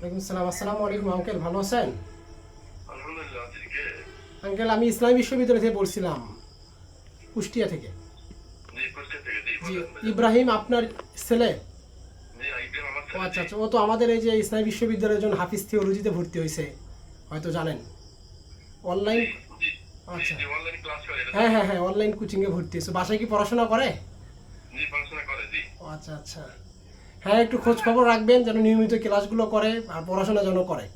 ওয়ালাইকুম সালাম আসসালামু আলাইকুম আঙ্কেল ভালো আছেন? আঙ্কেল আমি ইসলামী বিশ্ববিদ্যালয় থেকে বলছিলাম কুষ্টিয়া থেকে। ইব্রাহিম আপনার ছেলে? ও আচ্ছা আচ্ছা ও তো আমাদের এই যে ইসলামী বিশ্ববিদ্যালয়ের জন্য হাফিজ থিওলজিতে ভর্তি হয়েছে হয়তো জানেন। অনলাইন আচ্ছা। হ্যাঁ হ্যাঁ হ্যাঁ অনলাইন কোচিংয়ে ভর্তি হয়েছে। বাসায় কি পড়াশোনা করে? আচ্ছা আচ্ছা। হ্যাঁ একটু খোঁজ খবর রাখবেন যেন নিয়মিত ক্লাসগুলো করে আর পড়াশোনা যেন করে।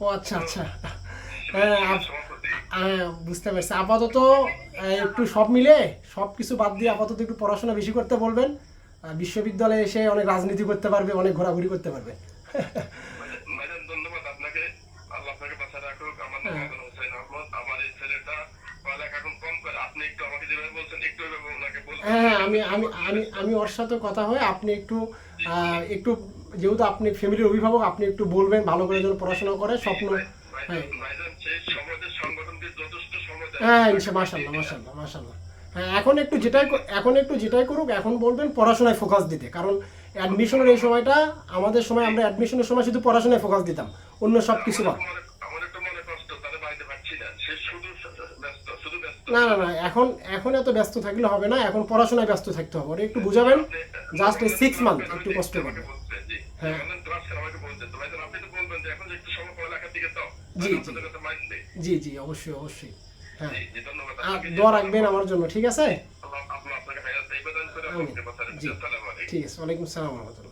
ও আচ্ছা আচ্ছা হ্যাঁ। হ্যাঁ বুঝতে পারছি আপাতত একটু সব মিলে সব কিছু বাদ দিয়ে আপাতত একটু পড়াশোনা বেশি করতে বলবেন বিশ্ববিদ্যালয়ে এসে অনেক রাজনীতি করতে পারবে অনেক ঘোরাঘুরি করতে পারবে ম্যাডাম- ম্যাডাম, ধন্যবাদ আপনাকে। আল্লাহ আপনাকে রাখুক। আমার নাম হ্যাঁ। হোসেন আহমদ। আমার এই ছেলেটা পড়ালেখা এখন কম করে। আপনি একটু আমাকে যেভাবে বলছেন, একটু ওইভাবে ওনাকে বলবেন। হ্যাঁ হ্যাঁ আমি আমি আমি আমি ওর সাথে কথা হয়ে আপনি একটু একটু, যেহেতু আপনি ফ্যামিলির অভিভাবক, আপনি একটু বলবেন, ভালো করে যেন পড়াশোনা করে, স্বপ্ন হ্যাঁ। হ্যাঁ ইনশা মাশাল্লাহ মাশাল্লাহ মাশাল্লাহ হ্যাঁ এখন একটু যেটাই এখন একটু যেটাই করুক, এখন বলবেন পড়াশোনায় ফোকাস দিতে। কারণ অ্যাডমিশনের এই সময়টা, আমাদের সময় আমরা অ্যাডমিশনের সময় শুধু পড়াশোনায় ফোকাস দিতাম, অন্য সব কিছু বাদ আমার একটু মনে- আমার একটু মনে কষ্ট, তাহলে বাড়িতে পারছি না। না না এখন এখন এত ব্যস্ত থাকলে হবে না এখন পড়াশোনায় ব্যস্ত থাকতে হবে। ওটা একটু বুঝাবেন জাস্ট সিক্স মান্থ একটু কষ্ট করবে হ্যাঁ। জি, জি। অবশ্যই অবশ্যই। হ্যাঁ। দোয়া রাখবেন আমার জন্য ঠিক আছে? ঠিক আছে ওয়ালাইকুম সালাম রহমতুল্লাহ।